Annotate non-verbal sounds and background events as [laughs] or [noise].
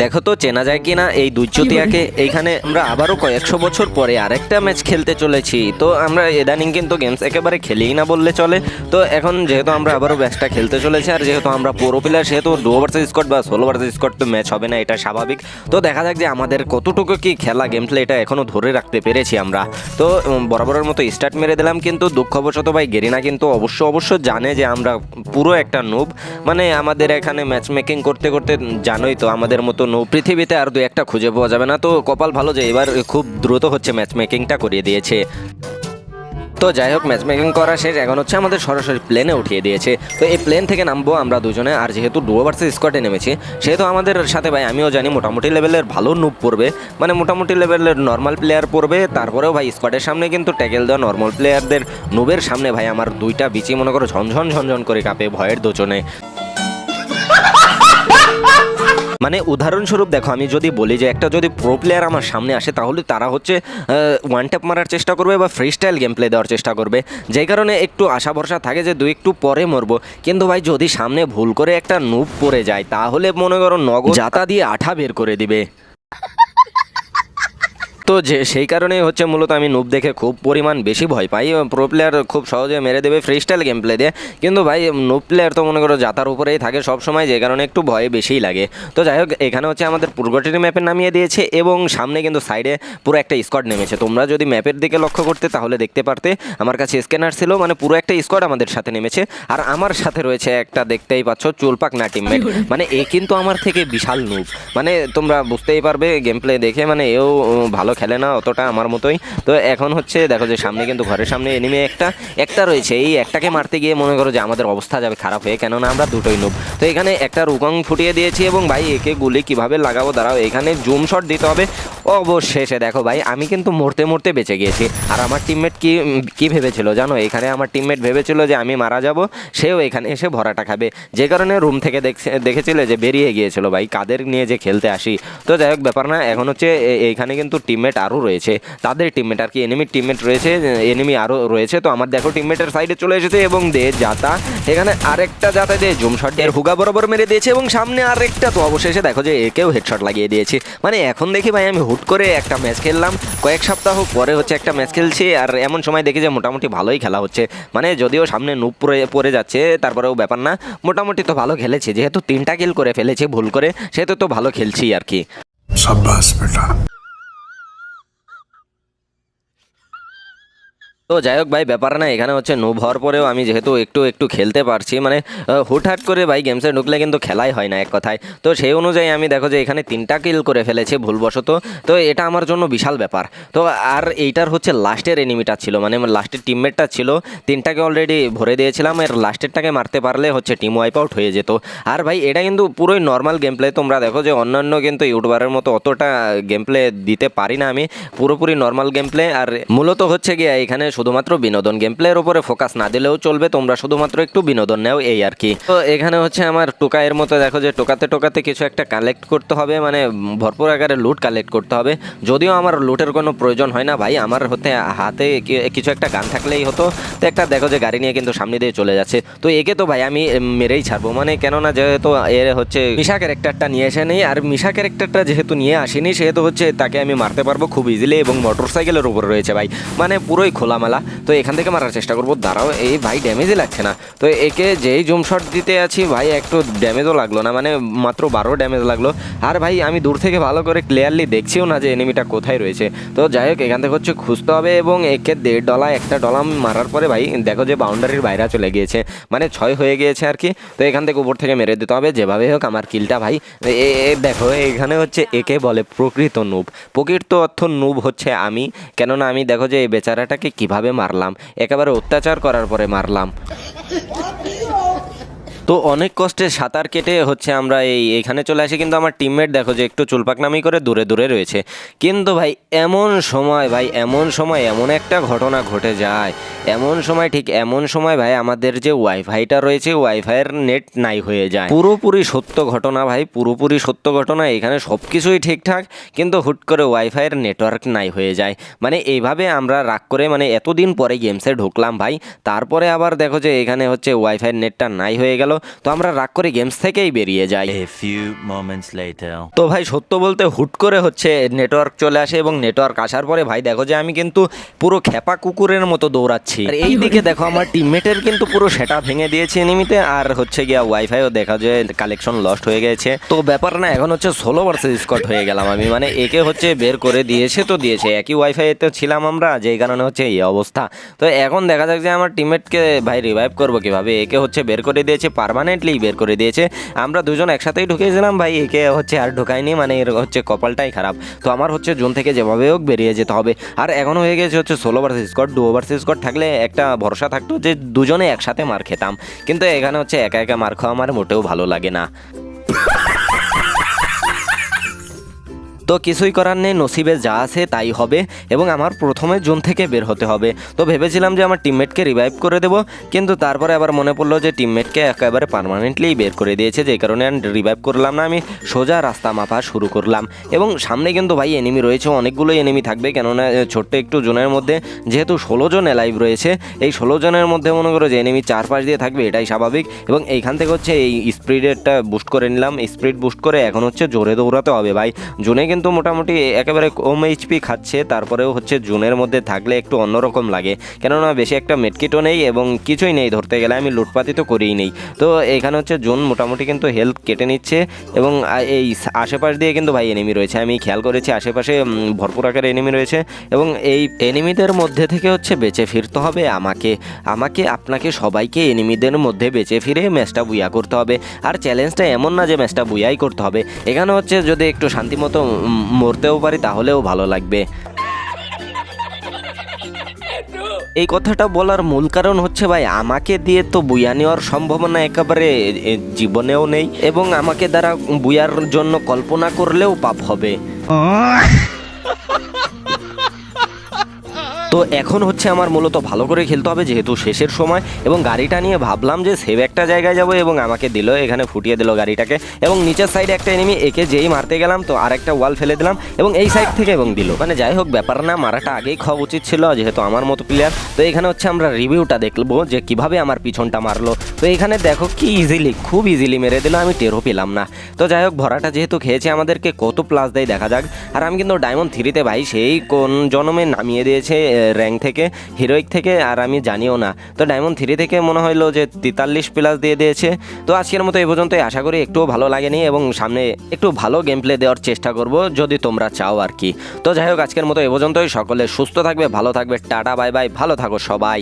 দেখো তো, চেনা যায় কি না এই দুইচতিয়াকে এইখানে আমরা আবারও কয়েকশো বছর পরে আরেকটা ম্যাচ খেলতে চলেছি। তো আমরা ইদানিং কিন্তু গেমস একেবারে খেলেই না বললে চলে। তো এখন যেহেতু আমরা আবারও ম্যাচটা খেলতে চলেছি, আর যেহেতু আমরা পুরো প্লেয়ার সেহেতু ডো ভার্সেস স্কট বা ষোলো ভার্সেস স্কট তো ম্যাচ হবে না, এটা স্বাভাবিক। তো দেখা যাক যে আমাদের কতটুকু কি খেলা গেম প্লে এটা এখনও ধরে রাখতে পেরেছি আমরা। তো বরাবরের মতো স্টার্ট মেরে দিলাম কিন্তু দুঃখবশত ভাই গেরিনা কিন্তু অবশ্য অবশ্য জানে যে আমরা পুরো একটা নুব মানে আমাদের এখানে ম্যাচ মেকিং করতে করতে জানোই তো আমাদের মতো পৃথিবীতে আর দু একটা খুঁজে পাওয়া যাবে না। তো কপাল ভালো যে এবার খুব দ্রুত হচ্ছে ম্যাচ মেকিংটা করিয়ে দিয়েছে। তো যাই হোক ম্যাচ মেকিং করা শেষ। এখন হচ্ছে আমাদের সরাসরি প্লেনে উঠিয়ে দিয়েছে। তো এই প্লেন থেকে নামবো আমরা দুজনে। আর যেহেতু ডুয়ো ভার্সেস স্কোয়াডে নেমেছি, সেহেতু আমাদের সাথে ভাই, আমিও জানি মোটামুটি লেভেলের ভালো নুব পড়বে। মানে মোটামুটি লেভেলের নর্মাল প্লেয়ার পড়বে। তারপরেও ভাই স্কোয়াডের সামনে কিন্তু ট্যাকেল দেওয়া নর্মাল প্লেয়ারদের নুবের সামনে ভাই, আমার দুইটা বিচি মনে করো ঝনঝন ঝনঝন করে কাঁপে ভয়ের দোচনে। মানে উদাহরণস্বরূপ দেখো আমি যদি বলি যে একটা যদি প্রো প্লেয়ার আমার সামনে আসে তাহলে তারা হচ্ছে ওয়ান ট্যাপ মারার চেষ্টা করবে বা ফ্রি স্টাইল গেম প্লে দেওয়ার চেষ্টা করবে। যেই কারণে একটু আশা ভরসা থাকে যে দু একটু পরে মরবো। কিন্তু ভাই যদি সামনে ভুল করে একটা নুপ পড়ে যায় তাহলে মনে করো নগদ জাতা দিয়ে আঠা বের করে দিবে। তো যে সেই কারণেই হচ্ছে মূলত আমি নুব দেখে খুব পরিমাণ বেশি ভয় পাই। প্রো প্লেয়ার খুব সহজে মেরে দেবে ফ্রি স্টাইল গেম প্লে দিয়ে। কিন্তু ভাই নুব প্লেয়ার তো মনে করো যাতার উপরেই থাকে সব সময় যে কারণে একটু ভয় বেশিই লাগে। তো যাই হোক এখানে হচ্ছে আমাদের পূর্বটির ম্যাপে নামিয়ে দিয়েছে এবং সামনে কিন্তু সাইডে পুরো একটা স্কোয়াড নেমেছে। তোমরা যদি ম্যাপের দিকে লক্ষ্য করতে তাহলে দেখতে পারতে আমার কাছে স্ক্যানার ছিল মানে পুরো একটা স্কোয়াড আমাদের সাথে নেমেছে। আর আমার সাথে রয়েছে একটা দেখতেই পাচ্ছ চুলপাক না টিমমেট মানে এ কিন্তু আমার থেকে বিশাল নুব মানে তোমরা বুঝতেই পারবে গেম প্লে দেখে মানে এও ভালো খেলে না অতটা আমার মতোই। তো এখন হচ্ছে দেখো যে সামনে কিন্তু ঘরের সামনে এনিমে একটা একটা রয়েছে। এই একটাকে মারতে গিয়ে মনে করো যে আমাদের অবস্থা যাবে খারাপ হয়ে, কেননা আমরা দুটোই নুব তো এখানে একটা রুকং ফুটিয়ে দিয়েছি এবং ভাই একে গুলি কীভাবে লাগাবো দাঁড়াও, এখানে জুম শট দিতে হবে। অবশেষে দেখো ভাই, আমি কিন্তু মরতে মরতে বেঁচে গিয়েছি। আর আমার টিমমেট কি কি ভেবেছিল জানো? এখানে আমার টিমমেট ভেবেছিল যে আমি মারা যাব, সেও এখানে এসে ভরাটা খাবে। যে কারণে রুম থেকে দেখছে, দেখেছিল যে বেরিয়ে গিয়েছিল ভাই, কাদের নিয়ে যে খেলতে আসি। তো যাই হোক, ব্যাপার না, এখন হচ্ছে এইখানে কিন্তু টিমমেট টিমমেট আরও রয়েছে। তাদের টিমমেট আর কি এনিমির টিমমেট রয়েছে এনিমি আরও রয়েছে। তো আমার দেখো টিমমেটের সাইডে চলে এসেছে এবং দে জাতা এখানে আরেকটা জাতা দিয়ে জুমশট এর হুগা বরাবর মেরে দিয়েছে এবং সামনে আরেকটা। তো অবশেষে দেখো যে একেও হেডশট লাগিয়ে দিয়েছি। মানে এখন দেখি ভাই, আমি হুট করে একটা ম্যাচ খেললাম। কয়েক সপ্তাহ পরে হচ্ছে একটা ম্যাচ খেলছি আর এমন সময় দেখি যে মোটামুটি ভালোই খেলা হচ্ছে। মানে যদিও সামনে নুপ পড়ে যাচ্ছে, তারপরেও ব্যাপার না। মোটামুটি তো ভালো খেলেছি, যেহেতু তিনটা কিল করে ফেলেছে, ভুল করে, সেহেতু তো ভালো খেলছি আর কি। সাব্বাস, বেটা। তো যাই হোক ভাই, ব্যাপার না, এখানে হচ্ছে নো হওয়ার পরেও আমি যেহেতু একটু একটু খেলতে পারছি মানে হুটহাট করে ভাই গেমসে ঢুকলে কিন্তু খেলাই হয় না এক কথায়। তো সেই অনুযায়ী আমি দেখো যে এখানে তিনটা কিল করে ফেলেছে ভুলবশত। তো এটা আমার জন্য বিশাল ব্যাপার। তো আর এইটার হচ্ছে লাস্টের এনিমিটা ছিল মানে লাস্টের টিমমেটটা ছিল। তিনটাকে অলরেডি ভরে দিয়েছিলাম, এর লাস্টেরটাকে মারতে পারলে হচ্ছে টিম ওয়াইপ আউট হয়ে যেত। আর ভাই, এটা কিন্তু পুরোই নর্মাল গেম প্লে তোমরা দেখো যে অন্যান্য কিন্তু ইউটিউবারের মতো অতটা গেম প্লে দিতে পারি না আমি। পুরোপুরি নর্মাল গেম প্লে আর মূলত হচ্ছে গিয়ে এখানে শুধুমাত্র বিনোদন গেম প্লের উপরে ফোকাস না দিলেও চলবে, তোমরা শুধুমাত্র একটু বিনোদন নেও এই আর কি। তো এখানে হচ্ছে আমার টোকায়ের মতো, দেখো যে টোকাতে টোকাতে কিছু একটা কালেক্ট করতে হবে মানে ভরপুর আকারে লুট কালেক্ট করতে হবে। যদিও আমার লুটের কোনো প্রয়োজন হয় না ভাই, আমার হতে হাতে কিছু একটা গান থাকলেই হতো। তো একটা দেখো যে গাড়ি নিয়ে কিন্তু সামনে দিয়ে চলে যাচ্ছে। তো একে তো ভাই আমি মেরেই ছাড়বো মানে কেননা যেহেতু এর হচ্ছে মিশা ক্যারেক্টারটা নিয়ে আসে নেই, আর মিশা ক্যারেক্টারটা যেহেতু নিয়ে আসেনি, সেহেতু হচ্ছে তাকে আমি মারতে পারব খুব ইজিলি এবং মোটর সাইকেলের উপর রয়েছে ভাই। মানে পুরোই খোলামেলা তো এখান থেকে মারার চেষ্টা করব। দাঁড়াও, এই ভাই ড্যামেজই লাগছে না। তো একে যেই জুম শট দিতে আছি, ভাই, একটু ড্যামেজও লাগল না মানে মাত্র বারো ড্যামেজ লাগল। আর ভাই, আমি দূর থেকে ভালো করে ক্লিয়ারলি দেখছিও না যে এনিমিটা কোথায় রয়েছে। তো যাই হোক, এখান থেকে হচ্ছে খুঁজতে হবে এবং একে দেড় ডলা একটা ডলা মারার পরে ভাই, দেখো যে বাউন্ডারির বাইরে চলে গিয়েছে। মানে ছয় হয়ে গিয়েছে আর কি। তো এখান থেকে উপর থেকে মেরে দিতে হবে, যেভাবে হোক আমার কিলটা ভাই। দেখো, এখানে হচ্ছে একে বলে প্রকৃত নুব প্রকৃত অর্থ নুব হচ্ছে আমি। কেননা আমি দেখো যে এই বেচারাটাকে কীভাবে মারলাম। একেবারে অত্যাচার করার পরে মারলাম। তো অনেক কষ্টে সাঁতার কেটে হচ্ছে আমরা এই এখানে চলে আসি, কিন্তু আমার টিমমেট দেখো যে একটু চুলপাকনামি করে দূরে দূরে রয়েছে। কিন্তু ভাই, এমন সময় ভাই, এমন সময় এমন একটা ঘটনা ঘটে যায়। এমন সময় ঠিক এমন সময় ভাই, আমাদের যে ওয়াইফাইটা রয়েছে ওয়াইফাইয়ের নেট নাই হয়ে যায়। পুরোপুরি সত্য ঘটনা ভাই, পুরোপুরি সত্য ঘটনা, এখানে সব কিছুই ঠিকঠাক, কিন্তু হুট করে ওয়াইফাইয়ের নেটওয়ার্ক নাই হয়ে যায়। মানে এইভাবে আমরা রাগ করে মানে এতদিন পরে গেমসে ঢুকলাম ভাই, তারপরে আবার দেখো যে এখানে হচ্ছে ওয়াইফাইয়ের নেটটা নাই হয়ে গেল। তো আমরা রাগ করে গেমস থেকেই বেরিয়ে যাই. তো ভাই সত্য বলতে হুট করে হচ্ছে নেটওয়ার্ক চলে আসে এবং নেটওয়ার্ক আসার পরে ভাই দেখো যে আমি কিন্তু পুরো খেপা কুকুরের মতো দৌড়াচ্ছি। আর [laughs] এই দিকে দেখো আমার টিমমেটের কিন্তু পুরো সেটা ভেঙে দিয়েছে এনিমিতে আর হচ্ছে গিয়া ওয়াইফাইও দেখা যায় কালেকশন লস্ট হয়ে গেছে। তো ব্যাপার না এখন হচ্ছে ষোলো ভার্সেস স্কট হয়ে গেলাম আমি মানে একে হচ্ছে বের করে দিয়েছে তো দিয়েছে একই ওয়াইফাই ওয়াইফাইতে ছিলাম আমরা যেই কারণে হচ্ছে এই অবস্থা। তো এখন দেখা যাক যে আমার টিমমেটকে ভাই রিভাইভ করব কীভাবে একে হচ্ছে বের করে দিয়েছে পার্মানেন্টলি বের করে দিয়েছে। আমরা দুজন একসাথেই ঢুকেছিলাম ভাই, একে হচ্ছে আর ঢুকায়নি মানে এর হচ্ছে কপালটাই খারাপ। তো আমার হচ্ছে জুন থেকে যেভাবে হোক বেরিয়ে যেতে হবে। আর এখন হয়ে গেছে হচ্ছে ষোলো versus squad duo versus squad থাকলে একটা ভরসা থাকতো যে দুজনে একসাথে মার খেতাম। কিন্তু এখানে হচ্ছে একা একা মার খাওয়া আমার মোটেও ভালো লাগে না। তো কিছুই করার নেই, নসিবে যা আছে তাই হবে এবং আমার প্রথমে জোন থেকে বের হতে হবে। তো ভেবেছিলাম যে আমার টিমমেটকে রিভাইভ করে দেবো, কিন্তু তারপরে আবার মনে পড়ল যে টিমমেটকে একেবারে পার্মানেন্টলি বের করে দিয়েছে, যে কারণে রিভাইভ করলাম না, আমি সোজা রাস্তা মাপা শুরু করলাম। এবং সামনে কিন্তু ভাই এনিমি রয়েছে অনেকগুলো এনিমি থাকবে, কেননা ছোট্ট একটু জোনের মধ্যে যেহেতু ষোলো জন লাইভ রয়েছে, এই ষোলো জনের মধ্যে মনে করো যে এনিমি চার পাশ দিয়ে থাকবে, এটাই স্বাভাবিক। এবং এইখান থেকে হচ্ছে এই স্পিডেরটা বুস্ট করে নিলাম স্পিড বুস্ট করে এখন হচ্ছে জোরে দৌড়াতে হবে ভাই। জোনে কিন্তু মোটামুটি একেবারে কম এইচপি খাচ্ছে, তারপরেও হচ্ছে জুনের মধ্যে থাকলে একটু অন্যরকম লাগে। কেননা বেশি একটা মেটকিটও নেই এবং কিছুই নেই ধরতে গেলে, আমি লুটপাতি তো করেই নেই। তো এখানে হচ্ছে জুন মোটামুটি কিন্তু হেলথ কেটে নিচ্ছে এবং এই আশেপাশ দিয়ে কিন্তু ভাই এনিমি রয়েছে। আমি খেয়াল করেছি, আশেপাশে ভরপুর আকারে এনিমি রয়েছে এবং এই এনিমিদের মধ্যে থেকে হচ্ছে বেঁচে ফিরতে হবে আমাকে। আমাকে, আপনাকে সবাইকে এনিমিদের মধ্যে বেঁচে ফিরে ম্যাচটা বুয়া করতে হবে। আর চ্যালেঞ্জটা এমন না যে ম্যাচটা বুয়াই করতে হবে। এখানে হচ্ছে যদি একটু শান্তিমতো মরতেও পারি, তাহলেও ভালো লাগবে। এই কথাটা বলার মূল কারণ হচ্ছে ভাই, আমাকে দিয়ে তো বুয়া নেওয়ার সম্ভাবনা একেবারে জীবনেও নেই, এবং আমাকে দ্বারা বুয়ার জন্য কল্পনা করলেও পাপ হবে। তো এখন হচ্ছে আমার মূলত ভালো করে খেলতে হবে, যেহেতু শেষের সময়, এবং গাড়িটা নিয়ে ভাবলাম যে সেভ একটা জায়গায় যাব এবং আমাকে দিল, এখানে ফুটিয়ে দিল গাড়িটাকে, এবং নিচের সাইডে একটা এনিমি একে যেই মারতে গেলাম তো আরেকটা ওয়াল ফেলে দিলাম, এবং এই সাইড থেকে এবং দিল। মানে যাই হোক, ব্যাপার না, মারাটা আগেই খাওয়া উচিত ছিল, যেহেতু আমার মতো প্লেয়ার তো এখানে হচ্ছে আমরা রিভিউটা দেখব যে কীভাবে আমার পিছনটা মারলো। তো এখানে দেখো কি ইজিলি খুব ইজিলি মেরে দিল, আমি টেরও পেলাম না। তো যাই হোক, ভরাটা যেহেতু খেয়েছে আমাদেরকে, কত প্লাস দেয় দেখা যাক। আর আমি কিন্তু ডায়মন্ড থ্রিতে ভাই, সেই কোন জনমে নামিয়ে দিয়েছে র্যাঙ্ক থেকে হিরোইক থেকে, আর আমি জানিও না। তো ডায়মন্ড থ্রি থেকে মনে হইল যে তেতাল্লিশ প্লাস দিয়ে দিয়েছে। তো আজকের মতো এই পর্যন্তই। আশা করি একটুও ভালো লাগেনি এবং সামনে একটু ভালো গেম প্লে দেওয়ার চেষ্টা করব যদি তোমরা চাও আর কি। তো যাই হোক, আজকের মতো এ পর্যন্তই। সকলে সুস্থ থাকবে, ভালো থাকবে। টাটা বাই বাই ভালো থাকো সবাই।